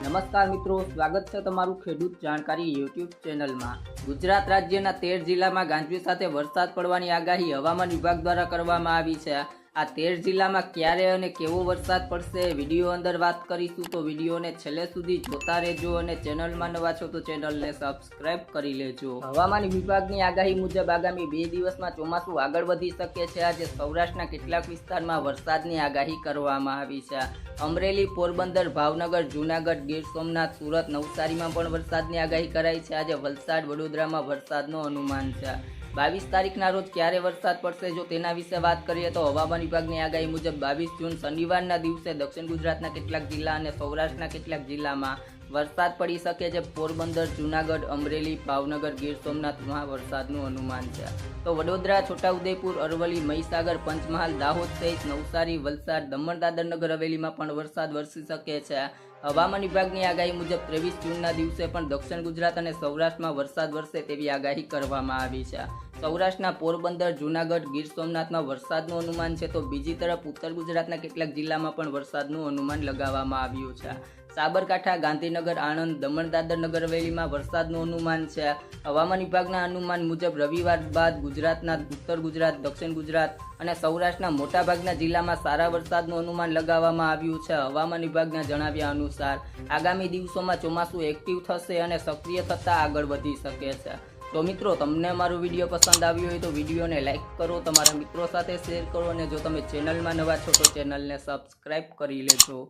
નમસ્કાર મિત્રો, સ્વાગત છે તમારું ખેડૂત જાણકારી યુટ્યુબ ચેનલમાં. ગુજરાત રાજ્યના તેર જિલ્લામાં ગાંજવી સાથે વરસાદ પડવાની આગાહી હવામાન વિભાગ દ્વારા કરવામાં આવી છે. આ તેર જિલ્લામાં ક્યારે અને કેવો વરસાદ પડશે, વીડિયો અંદર વાત કરીશું. તો વિડીયોને છેલ્લે સુધી જોતા રહેજો અને ચેનલમાં નવા છો તો ચેનલને સબસ્ક્રાઇબ કરી લેજો. હવામાન વિભાગની આગાહી મુજબ આગામી બે દિવસમાં ચોમાસું આગળ વધી શકે છે. આજે સૌરાષ્ટ્રના કેટલાક વિસ્તારમાં વરસાદની આગાહી કરવામાં આવી છે. અમરેલી, પોરબંદર, ભાવનગર, જૂનાગઢ, ગીર સોમનાથ, સુરત, નવસારીમાં પણ વરસાદની આગાહી કરાઈ છે. આજે વલસાડ, વડોદરામાં વરસાદનું અનુમાન છે. બાવીસ તારીખના રોજ ક્યારે વરસાદ પડશે? જો તેના વિશે વાત કરીએ તો હવામાન વિભાગની આગાહી મુજબ બાવીસ જૂન શનિવારના દિવસે દક્ષિણ ગુજરાતના કેટલાક જિલ્લા અને સૌરાષ્ટ્રના કેટલાક જિલ્લામાં વરસાદ પડી શકે છે. પોરબંદર, જૂનાગઢ, અમરેલી, ભાવનગર, ગીર સોમનાથમાં વરસાદનું અનુમાન છે. તો વડોદરા, છોટાઉદેપુર, અરવલ્લી, મહીસાગર, પંચમહાલ, દાહોદ સહિત નવસારી, વલસાડ દમણ દાદરનગર હવેલીમાં પણ વરસાદ વરસી શકે છે. હવામાન વિભાગની આગાહી મુજબ ત્રેવીસ જૂનના દિવસે પણ દક્ષિણ ગુજરાત અને સૌરાષ્ટ્રમાં વરસાદ વરસે તેવી આગાહી કરવામાં આવી છે. સૌરાષ્ટ્રના પોરબંદર, જૂનાગઢ, ગીર સોમનાથમાં વરસાદનું અનુમાન છે. તો બીજી તરફ ઉત્તર ગુજરાતના કેટલાક જિલ્લામાં પણ વરસાદનું અનુમાન લગાવવામાં આવ્યું છે. સાબરકાંઠા, ગાંધીનગર, આણંદ દમણ દાદર નગર હવેલીમાં વરસાદનું અનુમાન છે. હવામાન વિભાગના અનુમાન મુજબ રવિવાર બાદ ગુજરાતના ઉત્તર ગુજરાત, દક્ષિણ ગુજરાત અને સૌરાષ્ટ્રના મોટાભાગના જિલ્લામાં સારા વરસાદનું અનુમાન લગાવવામાં આવ્યું છે. હવામાન વિભાગના જણાવ્યા અનુસાર, આગામી દિવસોમાં ચોમાસું એક્ટિવ થશે અને સક્રિય થતાં આગળ વધી શકે છે. તો મિત્રો, તમને અમારો વીડિયો પસંદ આવ્યો હોય તો વિડીયોને લાઇક કરો, તમારા મિત્રો સાથે શેર કરો અને જો તમે ચેનલમાં નવા છો તો ચેનલને સબસ્ક્રાઈબ કરી લેજો.